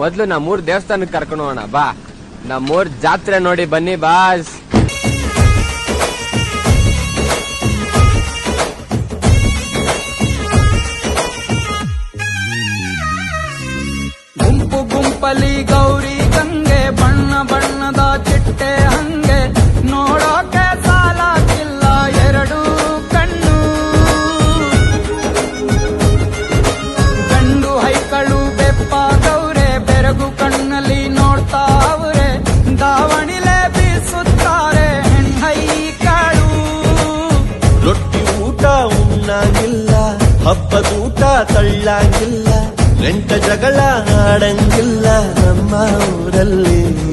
మొదలు నా మూర్ దేవస్థానకు కరకునోణ బా నా మూర్ జాత్రె నోడి బన్నీ బాస్ గుంపు గుంపలి గౌరీ గంగే బన్న బన్నదా చిట్టే హం ಚೆನ್ನಾಗಿಲ್ಲ ಹಬ್ಬದೂಟ ತಳ್ಳಾಗಿಲ್ಲ ರೆಂಟ ಜಗಳ ಆಡಂಗಿಲ್ಲ ನಮ್ಮ ಊರಲ್ಲಿ